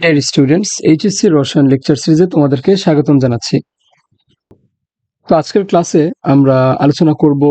Deer students HSC রসায়ন lecture সিরিজে তোমাদেরকে স্বাগতম জানাচ্ছি। তো আজকের ক্লাসে আমরা আলোচনা করব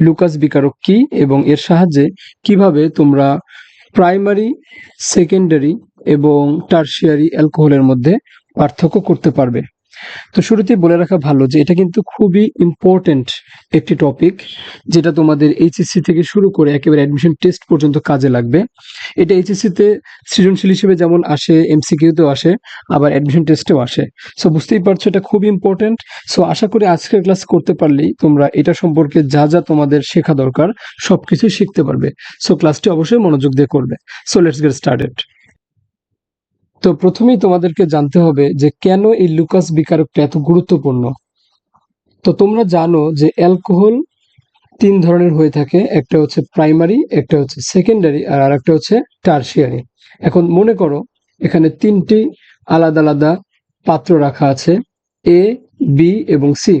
লুকাস বিকারক কি এবং এর সাহায্যে কীভাবে তোমরা প্রাইমারি সেকেন্ডারি এবং টার্সিয়ারি অ্যালকোহলের মধ্যে পার্থক্য করতে পারবে। তো শুরুতেই বলে রাখা ভালো যে এটা কিন্তু খুবই ইম্পর্টেন্ট একটি টপিক যেটা তোমাদের এইচএসসি থেকে শুরু করে একেবারে অ্যাডমিশন টেস্ট পর্যন্ত কাজে লাগবে। এটা এইচএসসি তে সৃজনশীল হিসেবে যেমন আসে এমসিকিউতেও আসে, আবার অ্যাডমিশন টেস্টেও আসে। সো বুঝতেই পারছ এটা খুব ইম্পর্টেন্ট সো আশা করি আজকের ক্লাস করতে পারলেই তোমরা এটা সম্পর্কে যা যা তোমাদের শেখা দরকার সবকিছু শিখতে পারবে। সো ক্লাসটি অবশ্যই মনোযোগ দিয়ে করবে। সো লেটস গেট স্টার্টেড তো প্রথমেই তোমাদেরকে জানতে হবে যে কেন এই লুকাস বিকারকটা এত গুরুত্বপূর্ণ? তো তোমরা জানো যে অ্যালকোহল তিন ধরনের হয়ে থাকে, একটা হচ্ছে প্রাইমারি, একটা হচ্ছে সেকেন্ডারি, আর আরেকটা হচ্ছে টার্সিয়ারি। এখন মনে করো, এখানে তিনটি আলাদা আলাদা পাত্র রাখা আছে এ বি এবং সি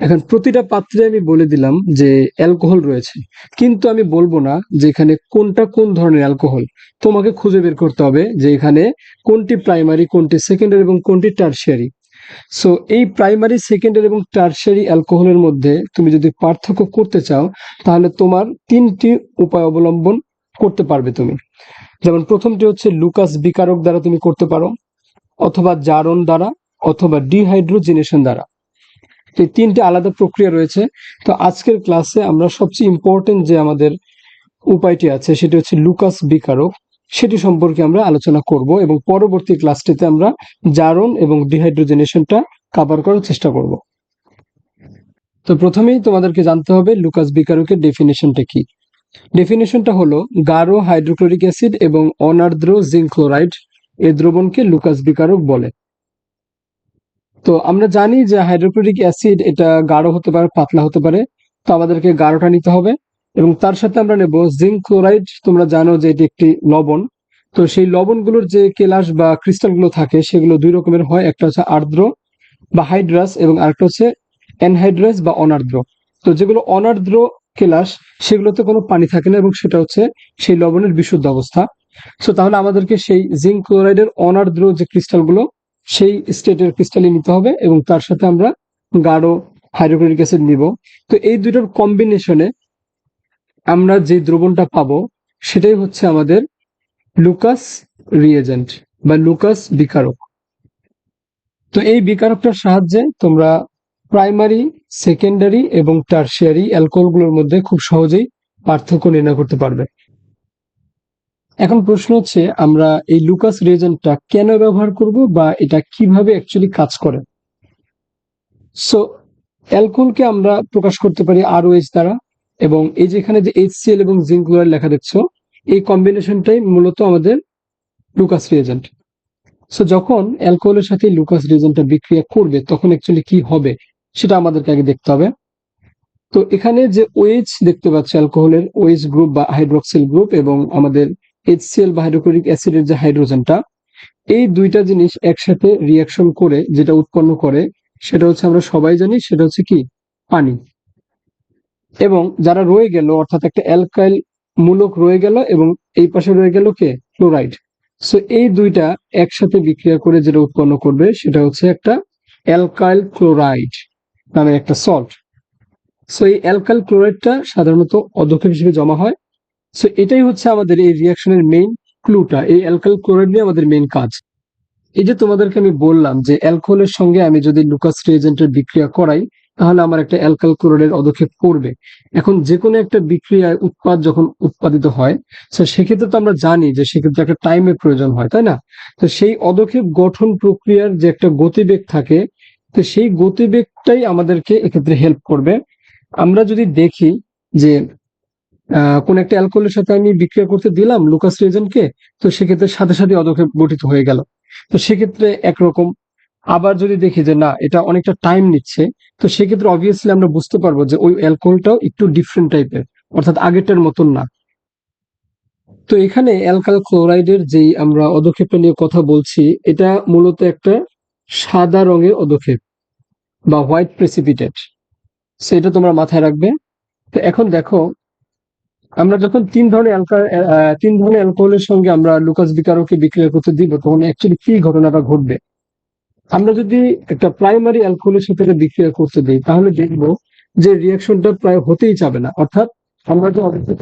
এখন প্রতিটা পাত্রে আমি বলে দিলাম যে অ্যালকোহল রয়েছে। কিন্তু আমি বলব না যে এখানে কোনটা কোন ধরনের অ্যালকোহল। তোমাকে খুঁজে বের করতে হবে যে এখানে কোনটি প্রাইমারি, কোনটি সেকেন্ডারি এবং কোনটি টার্সিয়ারি। সো এই প্রাইমারি, সেকেন্ডারি এবং টার্সিয়ারি অ্যালকোহলের মধ্যে তুমি যদি পার্থক্য করতে চাও, তাহলে তোমার তিনটি উপায় অবলম্বন করতে পারবে তুমি। যেমন প্রথমটি হচ্ছে লুকাস বিকারক দ্বারা তুমি করতে পারো, অথবা জারণ দ্বারা, অথবা ডিহাইড্রোজেনেশন দ্বারা। এই তিনটে আলাদা প্রক্রিয়া রয়েছে। তো আজকের ক্লাসে আমরা সবচেয়ে ইম্পর্টেন্ট যে আমাদের উপায়টি আছে, সেটি হচ্ছে লুকাস বিকারক। সেটি সম্পর্কে আমরা আলোচনা করব এবং পরবর্তী ক্লাসটিতে আমরা জারণ এবং ডিহাইড্রোজেনেশনটা কভার করার চেষ্টা করব। তো প্রথমেই তোমাদেরকে জানতে হবে লুকাস বিকারকের ডেফিনেশনটা কি। ডেফিনেশনটা হলো গাঢ় হাইড্রোক্লোরিক অ্যাসিড এবং অনার্দ্র জিঙ্ক ক্লোরাইড এই দ্রবণকে লুকাস বিকারক বলে। তো আমরা জানি যে হাইড্রোক্লোরিক অ্যাসিড এটা গাঢ় হতে পারে, পাতলা হতে পারে। তো আমাদেরকে গাঢ়টা নিতে হবে এবং তার সাথে আমরা নেব জিঙ্ক ক্লোরাইড তোমরা জানো যে এটি একটি লবণ। তো সেই লবণগুলোর যে কেলাস বা ক্রিস্টালগুলো থাকে, সেগুলো দুই রকমের হয়। একটা হচ্ছে আর্দ্র বা হাইড্রাস এবং আরেকটা হচ্ছে অ্যানহাইড্রাস বা অনার্দ্র। তো যেগুলো অনার্দ্র কেলাস, সেগুলোতে কোনো পানি থাকে না এবং সেটা হচ্ছে সেই লবণের বিশুদ্ধ অবস্থা। সো তাহলে আমাদেরকে সেই জিঙ্ক ক্লোরাইডের অনার্দ্র যে ক্রিস্টালগুলো সেই স্টেটের ক্রিস্টালই নিতে হবে এবং তার সাথে আমরা গাঢ় হাইড্রোক্লোরিক অ্যাসিড নিব। তো এই দুটোর কম্বিনেশনে আমরা যে দ্রবণটা পাবো, সেটাই হচ্ছে আমাদের লুকাস রিয়েজেন্ট বা লুকাস বিকারক। তো এই বিকারকটার সাহায্যে তোমরা প্রাইমারি, সেকেন্ডারি এবং টার্সিয়ারি অ্যালকোহলগুলোর মধ্যে খুব সহজেই পার্থক্য নির্ণয় করতে পারবে। এখন প্রশ্ন হচ্ছে, আমরা এই লুকাস রিয়েজেন্টটা কেন ব্যবহার করব বা এটা কীভাবে অ্যাকচুয়ালি কাজ করে? সো অ্যালকোহলকে আমরা প্রকাশ করতে পারি আরও এইচ দ্বারা এবং এই যেখানে যে এখানে যে এইচসিএল এবং জিঙ্ক ক্লোরাইড লেখা দেখছ, এই কম্বিনেশনটাই মূলত আমাদের লুকাস রিয়েজেন্ট সো যখন অ্যালকোহলের সাথে লুকাস রিয়েজেন্টটা বিক্রিয়া করবে, তখন অ্যাকচুয়ালি কি হবে, সেটা আমাদেরকে আগে দেখতে হবে। তো এখানে যে ওএইচ দেখতে পাচ্ছি অ্যালকোহলের ওএইচ গ্রুপ বা হাইড্রোক্সিল গ্রুপ এবং আমাদের এইচসিএল বা হাইড্রোক্লোরিক অ্যাসিডের যে হাইড্রোজেনটা এই দুইটা জিনিস একসাথে রিয়াকশন করে যেটা উৎপন্ন করে, সেটা হচ্ছে আমরা সবাই জানি, সেটা হচ্ছে কি? পানি। এবং যারা রয়ে গেল, অর্থাৎ একটা অ্যালকাইল মূলক রয়ে গেল এবং এই পাশে রয়ে গেল কে? ক্লোরাইড সো এই দুইটা একসাথে বিক্রিয়া করে যেটা উৎপন্ন করবে, সেটা হচ্ছে একটা অ্যালকাইল ক্লোরাইড নামে একটা সল্ট সো এই অ্যালকাইল ক্লোরাইডটা সাধারণত অধ্যক্ষেপ হিসেবে জমা হয় সো এটাই হচ্ছে আমাদের এই রিয়াকশনের মেইন ক্লুটা এই অ্যালকাইল ক্লোরাইড নিয়ে আমাদের মেইন কাজ। এই যে তোমাদেরকে আমি বললাম যে অ্যালকোহলের সঙ্গে আমি যদি লুকাস রিয়েজেন্টের বিক্রিয়া করাই, তাহলে আমার একটা অ্যালকাল ক্লোরাইডের অদক্ষেপ পড়বে এখন যে কোনো একটা বিক্রিয়ায় উৎপাদ যখন উৎপাদিত হয় তো সেক্ষেত্রে তো আমরা জানি যে সেক্ষেত্রে একটা টাইমের প্রয়োজন হয়, তাই না? তো সেই অদক্ষেপ গঠন প্রক্রিয়ার যে একটা গতিবেগ থাকে, তো সেই গতিবেগটাই আমাদেরকে এক্ষেত্রে হেল্প করবে। আমরা যদি দেখি যে কোন একটা অ্যালকোহলের সাথে আমি বিক্রিয়া করতে দিলাম লুকাস রিয়েজেন্টকে, তো সেক্ষেত্রে সাথে সাথে অদক্ষেপ গঠিত হয়ে গেল। তো সেক্ষেত্রে একরকম। আবার যদি দেখি যে না, এটা অনেকটা টাইম নিচ্ছে, তো সেক্ষেত্রে অবভিয়াসলি আমরা বুঝতে পারব যে ওই অ্যালকোহলটাও একটু ডিফারেন্ট টাইপের অর্থাৎ আগেরটার মতন না। তো এখানে অ্যালকাল ক্লোরাইডের যেই আমরা অদক্ষেপটা নিয়ে কথা বলছি, এটা মূলত একটা সাদা রঙের অদক্ষেপ বা হোয়াইট প্রেসিপিটেট সেটা তোমরা মাথায় রাখবে। তো এখন দেখো আমরা যখন তিন ধরনের তিন ধরনের অ্যালকোহলের সঙ্গে আমরা লুকাস বিকারকে বিক্রিয়া করতে দিব, তখন অ্যাকচুয়ালি কি ঘটনাটা ঘটবে? আমরা যদি একটা প্রাইমারি অ্যালকোহলের সাথে বিক্রিয়া করতে দিই, তাহলে দেখব যে রিয়াকশনটা প্রায় হতেই যাবে না। অর্থাৎ আমরা যে অদক্ষেপ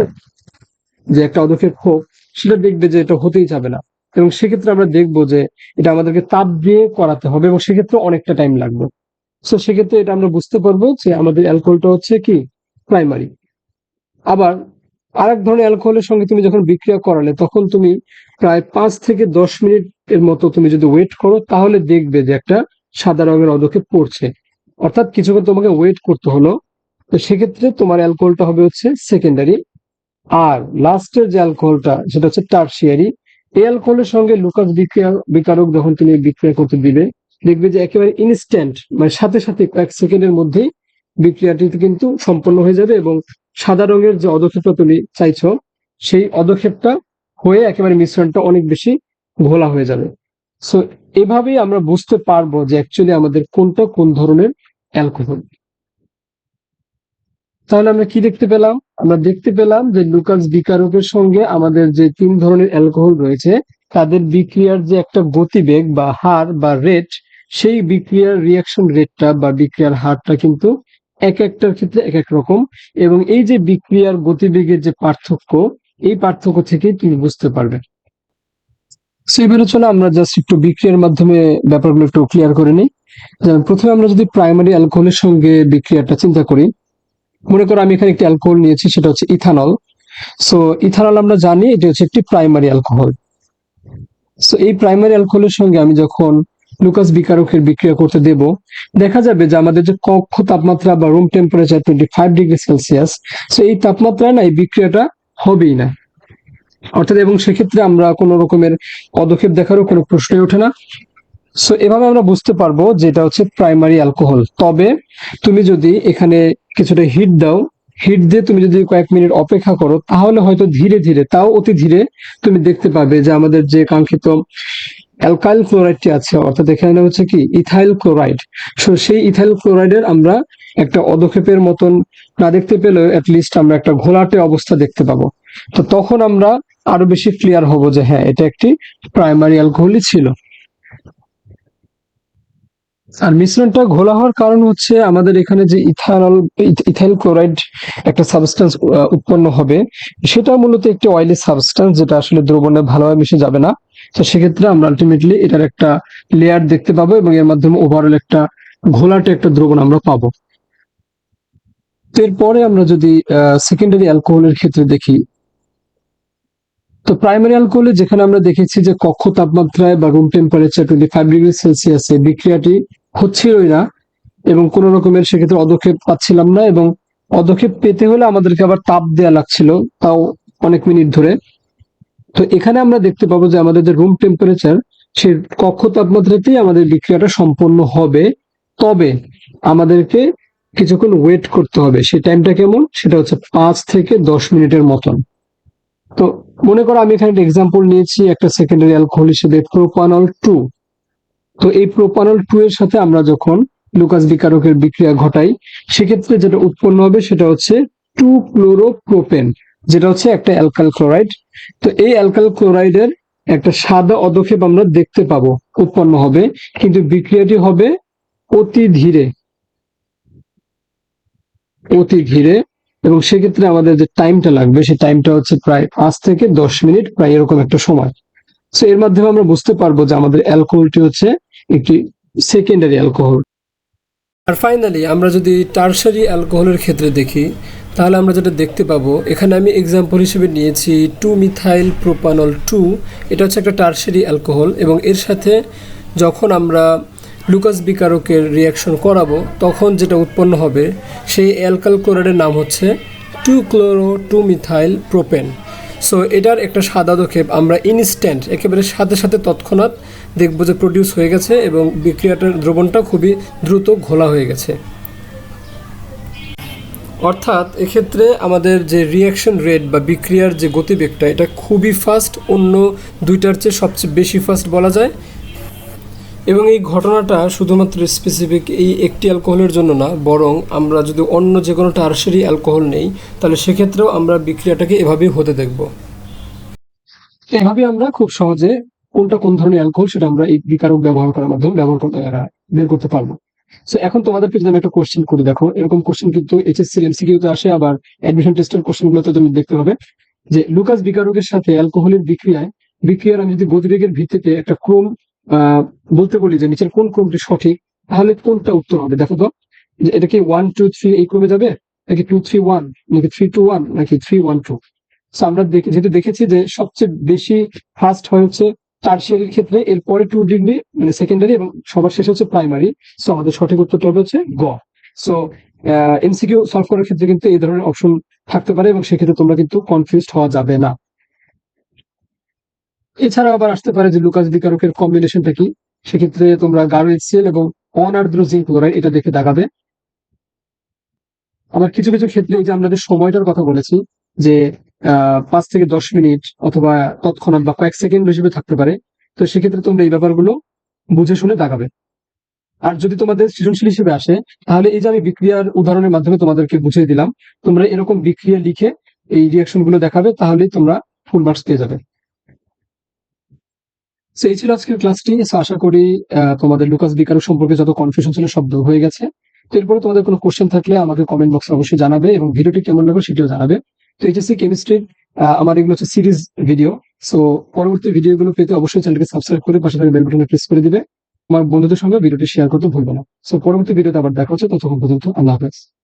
যে একটা অদক্ষেপ হোক, সেটা দেখবে যে এটা হতেই যাবে না। এবং সেক্ষেত্রে আমরা দেখব যে এটা আমাদেরকে তাপ দিয়ে করাতে হবে এবং সেক্ষেত্রে অনেকটা টাইম লাগবে। সো সেক্ষেত্রে এটা আমরা বুঝতে পারব যে আমাদের অ্যালকোহলটা হচ্ছে কি? প্রাইমারি আবার আরেক ধরনের অ্যালকোহলের সঙ্গে তুমি যখন বিক্রিয়া করালে, তখন তুমি প্রায় পাঁচ থেকে দশ মিনিট এর মতো তুমি যদি ওয়েট করো, তাহলে দেখবে যে একটা সাদা রঙের অদক্ষেপ পড়ছে। অর্থাৎ কিছুক্ষণ তোমাকে ওয়েট করতে হলো, তো সেক্ষেত্রে তোমার অ্যালকোহলটা হবে হচ্ছে সেকেন্ডারি আর লাস্টের যে অ্যালকোহলটা, সেটা হচ্ছে টার্সিয়ারি এই অ্যালকোহলের সঙ্গে লুকাস বিক্রিয়া, বিকারক যখন তুমি বিক্রিয়া করতে দিবে, দেখবে যে একেবারে ইনস্ট্যান্ট মানে সাথে সাথে কয়েক সেকেন্ডের মধ্যেই বিক্রিয়াটি কিন্তু সম্পন্ন হয়ে যাবে এবং সাদা রঙের যে অদক্ষেপটা তুমি চাইছো, সেই অদক্ষেপটা হয়ে একেবারে মিশ্রণটা অনেক বেশি ঘোলা হয়ে যাবে। সো এভাবেই আমরা বুঝতে পারব যে অ্যাকচুয়ালি আমাদের কোনটা কোন ধরনের অ্যালকোহল তাহলে আমরা কি দেখতে পেলাম? আমরা দেখতে পেলাম যে লুকাস বিকারকের সঙ্গে আমাদের যে তিন ধরনের অ্যালকোহল রয়েছে, তাদের বিক্রিয়ার যে একটা গতিবেগ বা হার বা রেট সেই বিক্রিয়ার রিয়াকশন রেটটা বা বিক্রিয়ার হারটা কিন্তু এক একটার ক্ষেত্রে এক এক রকম এবং এই যে বিক্রিয়ার গতিবেগের যে পার্থক্য, এই পার্থক্য থেকে তুমি বুঝতে পারবে এবারে চলো আমরা জাস্ট একটু বিক্রিয়ার মাধ্যমে ব্যাপারগুলো একটু ক্লিয়ার করে নিই। প্রথমে আমরা যদি প্রাইমারি অ্যালকোহলের সঙ্গে বিক্রিয়াটা চিন্তা করি, মনে করো আমি এখানে একটি অ্যালকোহল নিয়েছি, সেটা হচ্ছে ইথানল সো ইথানল আমরা জানি এটি হচ্ছে একটি প্রাইমারি অ্যালকোহল সো এই প্রাইমারি অ্যালকোহলের সঙ্গে আমি যখন লুকাস বিকারকের বিক্রিয়া করতে দেব। দেখা যাবে যে আমাদের যে কক্ষ তাপমাত্রা বা room temperature twenty five degree Celsius so এই তাপমাত্রায় না এই বিক্রিয়াটা হবেই না। অর্থাৎ এবং সেক্ষেত্রে আমরা কোনো রকমের পদক্ষেপ দেখারও কোনো প্রশ্নই ওঠে না। সো এভাবে আমরা বুঝতে পারব যে এটা হচ্ছে প্রাইমারি অ্যালকোহল তবে তুমি যদি এখানে কিছুটা হিট দাও হিট দিয়ে তুমি যদি কয়েক মিনিট অপেক্ষা করো, তাহলে হয়তো ধীরে ধীরে, তাও অতি ধীরে তুমি দেখতে পাবে যে আমাদের যে কাঙ্ক্ষিত অ্যালকাইল ক্লোরাইডটি আছে, অর্থাৎ এখানে হচ্ছে কি? ইথাইল ক্লোরাইড সো সেই ইথাইল ক্লোরাইডের আমরা একটা অদক্ষেপের মতন না দেখতে পেলেও লিস্ট আমরা একটা ঘোলাটে অবস্থা দেখতে পাবো। তো তখন আমরা আরও বেশি ক্লিয়ার হব যে হ্যাঁ এটা একটি প্রাইমারি অ্যালকোহলই ছিল। আর মিশ্রণটা ঘোলা হওয়ার কারণ হচ্ছে আমাদের এখানে যে ইথানল ইথাইল ক্লোরাইড একটা সাবস্টেন্স উৎপন্ন হবে, সেটা মূলত একটি অয়েলি সাবস্টেন্স যেটা আসলে দ্রবণে ভালোভাবে মিশে যাবে না। তো সেক্ষেত্রে আমরা আলটিমেটলি এটার একটা লেয়ার দেখতে পাবো এবং এর মাধ্যমে ওভারঅল একটা ঘোলাটে একটা দ্রবণ আমরা পাবো। এরপরে আমরা যদি সেকেন্ডারি অ্যালকোহলের ক্ষেত্রে দেখি, তো প্রাইমারি অ্যালকোহলে যেখানে আমরা দেখেছি যে কক্ষ তাপমাত্রায় বা room temperature twenty five degree সেলসিয়াসে বিক্রিয়াটি হচ্ছিলই না এবং কোন রকমের সেক্ষেত্রে অদক্ষেপ পাচ্ছিলাম না এবং পদক্ষেপ পেতে হলে আমাদেরকে আবার তাপ দেওয়া লাগছিল তাও অনেক মিনিট ধরে। তো এখানে আমরা দেখতে পাবো যে আমাদের যে রুম টেম্পারেচার সে কক্ষ তাপমাত্রাতেই আমাদের বিক্রিয়াটা সম্পন্ন হবে। তবে আমাদেরকে কিছুক্ষণ ওয়েট করতে হবে। সেই টাইমটা কেমন? সেটা হচ্ছে পাঁচ থেকে দশ মিনিটের মতন। তো মনে করো আমি এখানে একটা এক্সাম্পল নিয়েছি, একটা সেকেন্ডারি অ্যালকোহল হিসেবে প্রোপানল টু তো এই প্রোপানল টু এর সাথে আমরা যখন লুকাস বিকারকের বিক্রিয়া ঘটাই, সেক্ষেত্রে যেটা উৎপন্ন হবে সেটা হচ্ছে টু ক্লোরোপ্রোপেন যেটা হচ্ছে একটা অ্যালকাল ক্লোরাইড। তো এই অ্যালকাল ক্লোরাইডের একটা সাদা অদক্ষেপ আমরা দেখতে পাবো, উৎপন্ন হবে। কিন্তু বিক্রিয়াটি হবে অতি ধীরে। অতি ধীরে। এবং সেক্ষেত্রে আমাদের যে টাইমটা লাগবে, সেই টাইমটা হচ্ছে প্রায় পাঁচ থেকে দশ মিনিট, প্রায় এরকম একটা সময়। সো এর মাধ্যমে আমরা বুঝতে পারব যে আমাদের অ্যালকোহলটি হচ্ছে একটি সেকেন্ডারি অ্যালকোহল আর ফাইনালি আমরা যদি টার্সারি অ্যালকোহলের ক্ষেত্রে দেখি তাহলে আমরা যেটা দেখতে পাবো, এখানে আমি এক্সাম্পল হিসেবে নিয়েছি টু মিথাইল প্রোপানল টু এটা হচ্ছে একটা টার্সারি অ্যালকোহল এবং এর সাথে যখন আমরা লুকাস বিকারকের রিয়াকশন করাবো, তখন যেটা উৎপন্ন হবে, সেই অ্যালকাল ক্লোরাইডের নাম হচ্ছে two chloro two methyl propane so এটার একটা সাদা দক্ষেপ, আমরা ইনস্ট্যান্ট একেবারে সাথে সাথে তৎক্ষণাৎ দেখব যে প্রডিউস হয়ে গেছে এবং বিক্রিয়াটার দ্রবণটা খুবই দ্রুত ঘোলা হয়ে গেছে। অর্থাৎ এক্ষেত্রে আমাদের যে রিয়াকশন রেট বা বিক্রিয়ার যে গতিবেগটা, এটা খুবই ফাস্ট অন্য দুইটার চেয়ে সবচেয়ে বেশি ফাস্ট বলা যায়। এবং এই ঘটনাটা শুধুমাত্র স্পেসিফিক এই একটি অ্যালকোহলের জন্য না, বরং আমরা যদি অন্য যে কোনো টার্সারি অ্যালকোহল নেই, তাহলে সেক্ষেত্রেও আমরা বিক্রিয়াটাকে এভাবেই হতে দেখব। এভাবে আমরা খুব সহজে কোনটা কোন ধরনের অ্যালকোহল সেটা আমরা এই বিকারক ব্যবহার করার মাধ্যমে ব্যবহার করতে বের করতে পারব। সো এখন তোমাদেরকে যদি আমি একটা কোশ্চেন করি। দেখো, এরকম কোশ্চেন কিন্তু এইচএসসি এমসিকিউতে আসে, আবার অ্যাডমিশন টেস্টের কোশ্চেনগুলোতে তুমি দেখতে হবে যে লুকাস বিকারকের সাথে অ্যালকোহলের বিক্রিয়ায়, বিক্রিয়ার আমি যদি গতিবেগের ভিত্তিতে একটা ক্রম বলতে বলি যে নিচের কোন ক্রমটি সঠিক, তাহলে কোনটা উত্তর হবে? দেখো তো এটা কি ওয়ান টু থ্রি এই ক্রমে যাবে? নাকি টু থ্রি ওয়ান নাকি থ্রি টু ওয়ান নাকি থ্রি ওয়ান টু আমরা যেহেতু দেখেছি যে সবচেয়ে বেশি ফার্স্ট হয় হচ্ছে টার্সিয়ারির ক্ষেত্রে এরপরে টু ডিগ্রি মানে সেকেন্ডারি এবং সবার শেষে হচ্ছে প্রাইমারি সো আমাদের সঠিক উত্তরটা হচ্ছে গ। সো এমসিকিউ সলভ করার ক্ষেত্রে কিন্তু এই ধরনের অপশন থাকতে পারে এবং সেক্ষেত্রে তোমরা কিন্তু কনফিউজ হওয়া যাবে না। এছাড়া আবার আসতে পারে যে লুকাস বিকারকের কম্বিনেশনটা কি? সেক্ষেত্রে তোমরা গাঢ় এক্সিএল এবং অনার্দ্র জিঙ্ক ক্লোরাইড এটা দেখে দেখাবে। আবার কিছু কিছু ক্ষেত্রে এই যে আমরা যে সময়টার কথা বলেছি, যে পাঁচ থেকে দশ মিনিট অথবা তৎক্ষণাৎ বা কয়েক সেকেন্ড হিসেবে থাকতে পারে। তো সেক্ষেত্রে তোমরা এই ব্যাপারগুলো বুঝে শুনে দাগাবে। আর যদি তোমাদের সৃজনশীল হিসেবে আসে তাহলে এই যে আমি বিক্রিয়ার উদাহরণের মাধ্যমে তোমাদেরকে বুঝিয়ে দিলাম তোমরা এরকম বিক্রিয়া লিখে এই রিয়াকশনগুলো দেখাবে তাহলেই তোমরা ফুল মার্কস পেয়ে যাবে। So, এই ছিল আজকের ক্লাসটি আশা করি তোমাদের লুকাস বিকারক সম্পর্কে যত কনফিউশন ছিল সব হয়ে গেছে। তো এরপরে তোমাদের কোনো কোশ্চেন থাকলে আমাকে কমেন্ট বক্সে অবশ্যই জানাবে এবং ভিডিওটি কেমন লাগবে সেটিও জানাবে। তো এইচএসসি কেমিস্ট্রির আমার এগুলো হচ্ছে সিরিজ ভিডিও সো পরবর্তী ভিডিও গুলো পেতে অবশ্যই চ্যানেলকে সাবস্ক্রাইব করে পাশে থাকা বেল বাটনে প্রেস করে দিবে। আমার বন্ধুদের সঙ্গে ভিডিওটি শেয়ার করতে ভুলবে না। সো পরবর্তী ভিডিওতে আবার দেখা হচ্ছে। ততক্ষণ পর্যন্ত আল্লাহ হাফেজ।